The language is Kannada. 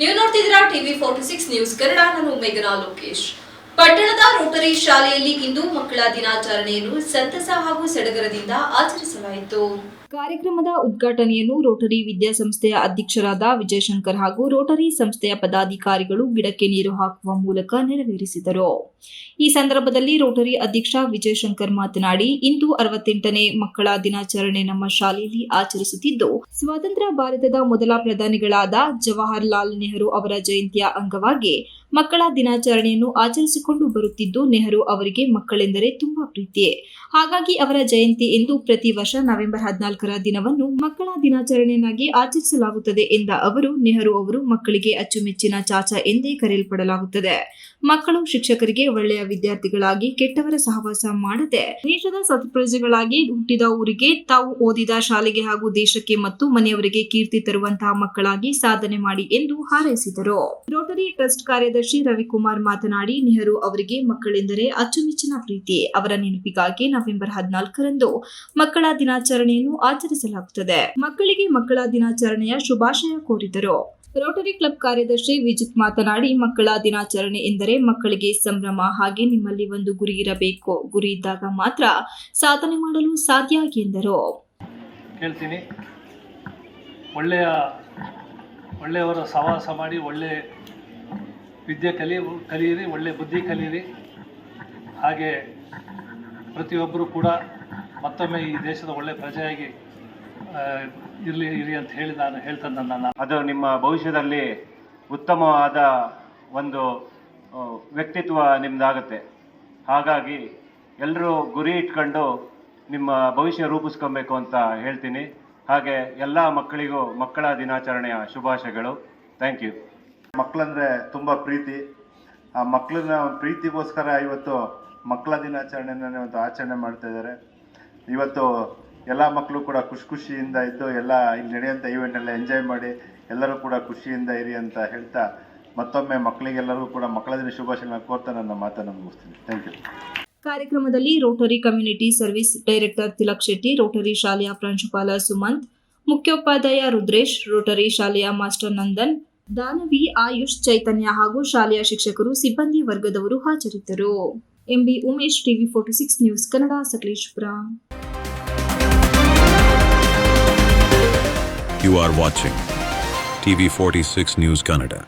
ನೀವು ನೋಡ್ತಿದ್ದೀರಾ TV forty six news Kannada, ನಾನು ಮೇಘನಾ ಲೋಕೇಶ್. ಪಟ್ಟಣದ ರೋಟರಿ ಶಾಲೆಯಲ್ಲಿ ಇಂದು ಮಕ್ಕಳ ದಿನಾಚರಣೆಯನ್ನು ಸಂತಸ ಹಾಗೂ ಸಡಗರದಿಂದ ಆಚರಿಸಲಾಯಿತು. ಕಾರ್ಯಕ್ರಮದ ಉದ್ಘಾಟನೆಯನ್ನು ರೋಟರಿ ವಿದ್ಯಾಸಂಸ್ಥೆಯ ಅಧ್ಯಕ್ಷರಾದ ವಿಜಯಶಂಕರ್ ಹಾಗೂ ರೋಟರಿ ಸಂಸ್ಥೆಯ ಪದಾಧಿಕಾರಿಗಳು ಗಿಡಕ್ಕೆ ನೀರು ಹಾಕುವ ಮೂಲಕ ನೆರವೇರಿಸಿದರು. ಈ ಸಂದರ್ಭದಲ್ಲಿ ರೋಟರಿ ಅಧ್ಯಕ್ಷ ವಿಜಯಶಂಕರ್ ಮಾತನಾಡಿ, ಇಂದು ಅರವತ್ತೆಂಟನೇ ಮಕ್ಕಳ ದಿನಾಚರಣೆ ನಮ್ಮ ಶಾಲೆಯಲ್ಲಿ ಆಚರಿಸುತ್ತಿದ್ದು, ಸ್ವಾತಂತ್ರ್ಯ ಭಾರತದ ಮೊದಲ ಪ್ರಧಾನಿಗಳಾದ ಜವಾಹರ್ಲಾಲ್ ನೆಹರು ಅವರ ಜಯಂತಿಯ ಅಂಗವಾಗಿ ಮಕ್ಕಳ ದಿನಾಚರಣೆಯನ್ನು ಆಚರಿಸಿಕೊಂಡು ಬರುತ್ತಿದ್ದು, ನೆಹರು ಅವರಿಗೆ ಮಕ್ಕಳೆಂದರೆ ತುಂಬಾ ಪ್ರೀತಿ. ಹಾಗಾಗಿ ಅವರ ಜಯಂತಿ ಎಂದು ಪ್ರತಿ ವರ್ಷ ನವೆಂಬರ್ ದಿನವನ್ನು ಮಕ್ಕಳ ದಿನಾಚರಣೆಯನ್ನಾಗಿ ಆಚರಿಸಲಾಗುತ್ತದೆ ಎಂದ ಅವರು, ನೆಹರು ಅವರು ಮಕ್ಕಳಿಗೆ ಅಚ್ಚುಮೆಚ್ಚಿನ ಚಾಚಾ ಎಂದೇ ಕರೆಯಲ್ಪಡಲಾಗುತ್ತದೆ. ಮಕ್ಕಳು ಶಿಕ್ಷಕರಿಗೆ ಒಳ್ಳೆಯ ವಿದ್ಯಾರ್ಥಿಗಳಾಗಿ ಕೆಟ್ಟವರ ಸಹವಾಸ ಮಾಡದೆ ದೇಶದ ಸತ್ಪ್ರಜೆಗಳಾಗಿ ಹುಟ್ಟಿದ ಊರಿಗೆ ತಾವು ಓದಿದ ಶಾಲೆಗೆ ಹಾಗೂ ದೇಶಕ್ಕೆ ಮತ್ತು ಮನೆಯವರಿಗೆ ಕೀರ್ತಿ ತರುವಂತಹ ಮಕ್ಕಳಾಗಿ ಸಾಧನೆ ಮಾಡಿ ಎಂದು ಹಾರೈಸಿದರು. ರೋಟರಿ ಟ್ರಸ್ಟ್ ಕಾರ್ಯದರ್ಶಿ ರವಿಕುಮಾರ್ ಮಾತನಾಡಿ, ನೆಹರು ಅವರಿಗೆ ಮಕ್ಕಳೆಂದರೆ ಅಚ್ಚುಮೆಚ್ಚಿನ ಪ್ರೀತಿ. ಅವರ ನೆನಪಿಗಾಗಿ ನವೆಂಬರ್ ಹದಿನಾಲ್ಕರಂದು ಮಕ್ಕಳ ದಿನಾಚರಣೆಯನ್ನು ಆಚರಿಸಲಾಗುತ್ತದೆ. ಮಕ್ಕಳಿಗೆ ಮಕ್ಕಳ ದಿನಾಚರಣೆಯ ಶುಭಾಶಯ ಕೋರಿದರು. ರೋಟರಿ ಕ್ಲಬ್ ಕಾರ್ಯದರ್ಶಿ ವಿಜಿತ್ ಮಾತನಾಡಿ, ಮಕ್ಕಳ ದಿನಾಚರಣೆ ಎಂದರೆ ಮಕ್ಕಳಿಗೆ ಸಂಭ್ರಮ ಹಾಗೆ ನಿಮ್ಮಲ್ಲಿ ಒಂದು ಗುರಿ ಇರಬೇಕು. ಗುರಿ ಇದ್ದಾಗ ಮಾತ್ರ ಸಾಧನೆ ಮಾಡಲು ಸಾಧ್ಯ ಎಂದರು. ಕೇಳ್ತೀನಿ. ಒಳ್ಳೆಯ, ಒಳ್ಳೆಯವರ ಸಹವಾಸ ಮಾಡಿ, ಒಳ್ಳೆ ವಿದ್ಯೆ ಕಲಿ, ಕಲಿಯಿರಿ, ಒಳ್ಳೆ ಬುದ್ಧಿ ಕಲಿಯಿರಿ. ಹಾಗೆ ಪ್ರತಿಯೊಬ್ಬರು ಕೂಡ ಮತ್ತೊಮ್ಮೆ ಈ ದೇಶದ ಒಳ್ಳೆ ಪ್ರಜೆಯಾಗಿ ಇರಲಿ ಇರಿ ಅಂತ ಹೇಳಿ ನಾನು ಹೇಳ್ತಾ ನಾನು ಅದು ನಿಮ್ಮ ಭವಿಷ್ಯದಲ್ಲಿ ಉತ್ತಮವಾದ ಒಂದು ವ್ಯಕ್ತಿತ್ವ ನಿಮ್ಮದಾಗುತ್ತೆ ಹಾಗಾಗಿ ಎಲ್ಲರೂ ಗುರಿ ಇಟ್ಕೊಂಡು ನಿಮ್ಮ ಭವಿಷ್ಯ ರೂಪಿಸ್ಕೊಬೇಕು ಅಂತ ಹೇಳ್ತೀನಿ. ಹಾಗೆ ಎಲ್ಲ ಮಕ್ಕಳಿಗೂ ಮಕ್ಕಳ ದಿನಾಚರಣೆಯ ಶುಭಾಶಯಗಳು. ಥ್ಯಾಂಕ್ ಯು ಮಕ್ಕಳಂದ್ರೆ ತುಂಬ ಪ್ರೀತಿ. ಆ ಮಕ್ಕಳನ್ನ ಪ್ರೀತಿಗೋಸ್ಕರ ಇವತ್ತು ಮಕ್ಕಳ ದಿನಾಚರಣೆನ ಒಂದು ಆಚರಣೆ ಮಾಡ್ತಾ ಇದ್ದಾರೆ. ಇವತ್ತು ಎಲ್ಲ ಮಕ್ಕಳು ಕೂಡ ಖುಷಿ ಖುಷಿಯಿಂದ ಇದ್ದು ಎಲ್ಲ ಇಲ್ಲಿ ನಡೆಯುವಂಥ ಈವೆಂಟ್ನೆಲ್ಲ ಎಂಜಾಯ್ ಮಾಡಿ ಎಲ್ಲರೂ ಕೂಡ ಖುಷಿಯಿಂದ ಇರಿ ಅಂತ ಹೇಳ್ತಾ ಮತ್ತೊಮ್ಮೆ ಮಕ್ಕಳಿಗೆಲ್ಲರೂ ಕೂಡ ಮಕ್ಕಳ ದಿನ ಶುಭಾಶಯಗಳನ್ನು ಕೋರ್ತಾ ನನ್ನ ಮಾತನ್ನು ಮುಗಿಸ್ತೀನಿ. ಥ್ಯಾಂಕ್ ಯು ಕಾರ್ಯಕ್ರಮದಲ್ಲಿ Rotary community service director Tilak Shetty, Rotary ಶಾಲೆಯ ಪ್ರಾಂಶುಪಾಲ ಸುಮಂತ್, ಮುಖ್ಯೋಪಾಧ್ಯಾಯ ರುದ್ರೇಶ್, ರೋಟರಿ ಶಾಲೆಯ ಮಾಸ್ಟರ್ ನಂದನ್, ದಾನವಿ, ಆಯುಷ್ ಚೈತನ್ಯ ಹಾಗೂ ಶಾಲೆಯ ಶಿಕ್ಷಕರು, ಸಿಬ್ಬಂದಿ ವರ್ಗದವರು ಹಾಜರಿದ್ದರು. M B Umesh TV forty six news Kannada Sakleshpur You are watching TV46 News Kannada.